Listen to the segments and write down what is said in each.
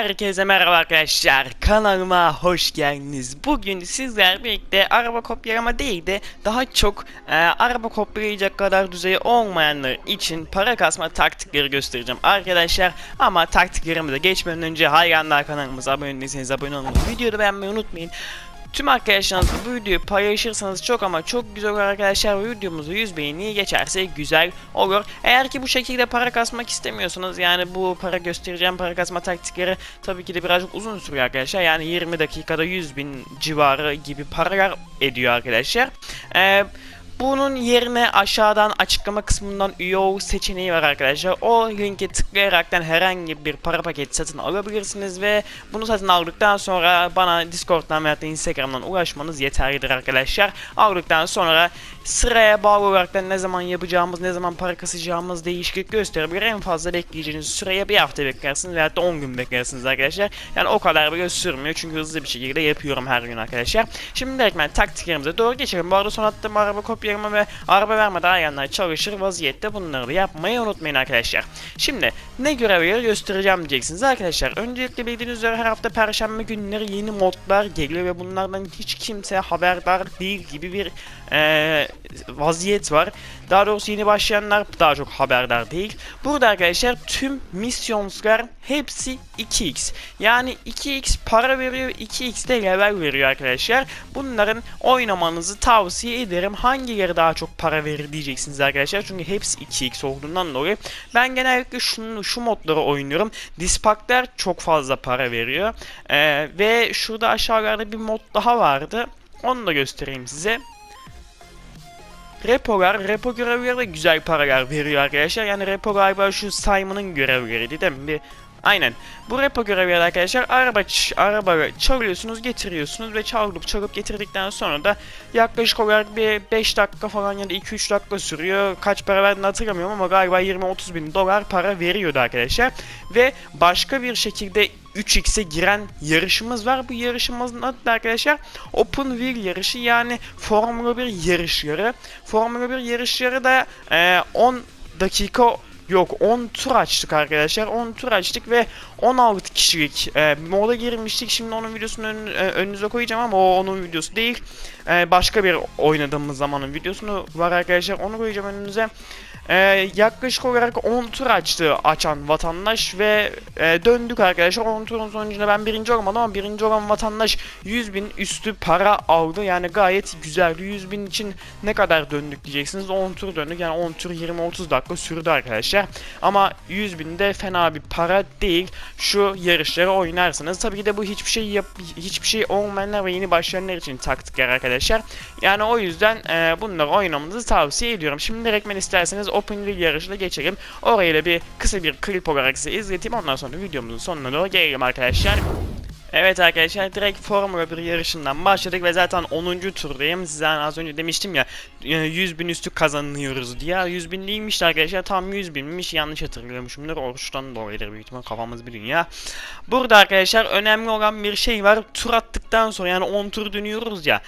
Herkese merhaba arkadaşlar kanalıma hoş geldiniz. Bugün sizler birlikte araba kopyalama değil de daha çok e, araba kopyalayacak kadar düzey olmayanlar için para kasma taktikleri göstereceğim arkadaşlar. Ama taktiklerimi de geçmeden önce hayranlar kanalımıza abone değilseniz abone olmayı, videoyu beğenmeyi unutmayın. Tüm arkadaşlarınızla bu videoyu paylaşırsanız çok ama çok güzel olur arkadaşlar ve videomuzu 100 beğeni geçerse güzel olur. Eğer ki bu şekilde para kasmak istemiyorsanız yani bu para göstereceğim para kasma taktikleri tabii ki de birazcık uzun sürüyor arkadaşlar. Yani 20 dakikada 100 bin civarı gibi paralar ediyor arkadaşlar. Eee bunun yerine aşağıdan açıklama kısmından üye ol seçeneği var arkadaşlar. O linke tıklayaraktan herhangi bir para paketi satın alabilirsiniz ve bunu satın aldıktan sonra bana Discord'dan veya da Instagram'dan ulaşmanız yeterlidir arkadaşlar. Aldıktan sonra sıraya bağlı olarak ne zaman yapacağımız, ne zaman para kasacağımız değişiklik gösterebilir. En fazla bekleyeceğiniz süreye bir hafta beklersiniz veya da 10 gün beklersiniz arkadaşlar. Yani o kadar bile sürmüyor çünkü hızlı bir şekilde yapıyorum her gün arkadaşlar. Şimdi direkt ben taktiklerimize doğru geçelim. Bu arada son attığım araba kopyalama ve araba verme dayanlar çalışır vaziyette bunları yapmayı unutmayın arkadaşlar. Şimdi ne görevleri göstereceğim diyeceksiniz arkadaşlar. Öncelikle bildiğiniz üzere her hafta perşembe günleri yeni modlar geliyor ve bunlardan hiç kimse haberdar değil gibi bir eee, vaziyet var. Daha doğrusu yeni başlayanlar daha çok haberdar değil. Burada arkadaşlar tüm misyonlar hepsi 2x. Yani 2x para veriyor, 2x de level veriyor arkadaşlar. Bunların oynamanızı tavsiye ederim. Hangileri daha çok para verir diyeceksiniz arkadaşlar. Çünkü hepsi 2x olduğundan dolayı ben genellikle şunu, şu modları oynuyorum. Dispaklar çok fazla para veriyor. Ee, ve şurada aşağılarda bir mod daha vardı. Onu da göstereyim size. Repolar, repo görevleri de güzel paralar veriyor arkadaşlar. Yani repo galiba şu Simon'ın görevleriydi değil mi? Bir Aynen. Bu repo görevleri arkadaşlar araba araba çalıyorsunuz, getiriyorsunuz ve çalıp çalıp getirdikten sonra da yaklaşık olarak bir 5 dakika falan ya da 2-3 dakika sürüyor. Kaç para verdiğini hatırlamıyorum ama galiba 20-30 bin dolar para veriyordu arkadaşlar. Ve başka bir şekilde 3x'e giren yarışımız var. Bu yarışımızın adı da arkadaşlar Open Wheel yarışı yani Formula 1 yarışları. Formula 1 yarışları da e, 10 dakika Yok 10 tur açtık arkadaşlar. 10 tur açtık ve 16 kişilik e, moda girmiştik. Şimdi onun videosunu ön, e, önünüze koyacağım ama o onun videosu değil. E, başka bir oynadığımız zamanın videosunu var arkadaşlar. Onu koyacağım önünüze. E, yaklaşık olarak 10 tur açtı açan vatandaş ve e, döndük arkadaşlar. 10 turun sonucunda ben birinci olamadım ama birinci olan vatandaş 100 bin üstü para aldı. Yani gayet güzeldi. 100 bin için ne kadar döndük diyeceksiniz. 10 tur döndük. Yani 10 tur 20-30 dakika sürdü arkadaşlar. Ama 100 bin de fena bir para değil. Şu yarışları oynarsınız. Tabii ki de bu hiçbir şey yap hiçbir şey olmayanlar ve yeni başlayanlar için taktikler arkadaşlar. Yani o yüzden e, bunları oynamanızı tavsiye ediyorum. Şimdi direkt isterseniz Open Wheel yarışına geçelim. Orayı da bir kısa bir klip olarak size izleteyim. Ondan sonra videomuzun sonuna doğru gelelim arkadaşlar. Evet arkadaşlar direkt Formula 1 yarışından başladık ve zaten 10. turdayım. Size az önce demiştim ya e, 100 bin üstü kazanıyoruz diye. 100 bin değilmiş arkadaşlar tam 100 binmiş yanlış hatırlıyormuşumdur. Oruçtan dolayıdır büyük ihtimal kafamız bir dünya. Burada arkadaşlar önemli olan bir şey var. Tur attıktan sonra yani 10 tur dönüyoruz ya.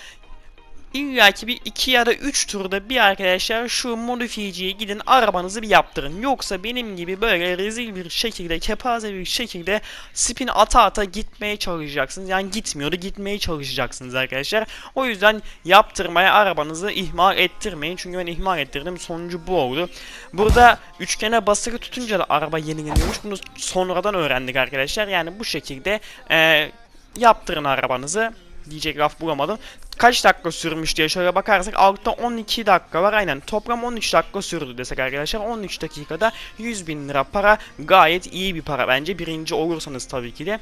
İlla ki bir 2 ya da 3 turda bir arkadaşlar şu modifiyeciye gidin arabanızı bir yaptırın. Yoksa benim gibi böyle rezil bir şekilde kepaze bir şekilde spin ata ata gitmeye çalışacaksınız. Yani gitmiyordu gitmeye çalışacaksınız arkadaşlar. O yüzden yaptırmaya arabanızı ihmal ettirmeyin. Çünkü ben ihmal ettirdim sonucu bu oldu. Burada üçgene basılı tutunca da araba yenileniyormuş. Bunu sonradan öğrendik arkadaşlar. Yani bu şekilde e, yaptırın arabanızı diyecek laf bulamadım. Kaç dakika sürmüş diye şöyle bakarsak altta 12 dakika var aynen toplam 13 dakika sürdü desek arkadaşlar 13 dakikada 100 bin lira para gayet iyi bir para bence birinci olursanız tabii ki de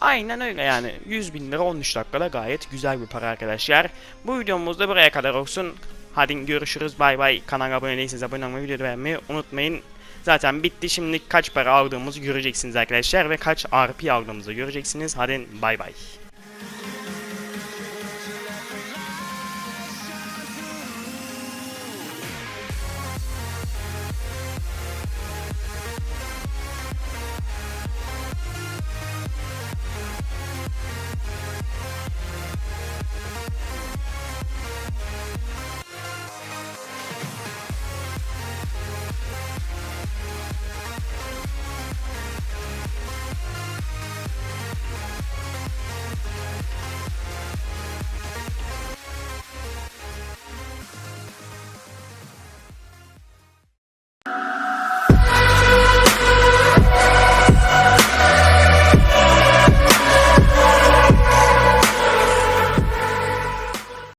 Aynen öyle yani 100 bin lira 13 dakikada gayet güzel bir para arkadaşlar. Bu videomuz da buraya kadar olsun. Hadi görüşürüz bay bay. Kanala abone değilseniz abone olmayı, videoyu beğenmeyi unutmayın. Zaten bitti şimdi kaç para aldığımızı göreceksiniz arkadaşlar ve kaç RP aldığımızı göreceksiniz. Hadi bay bay.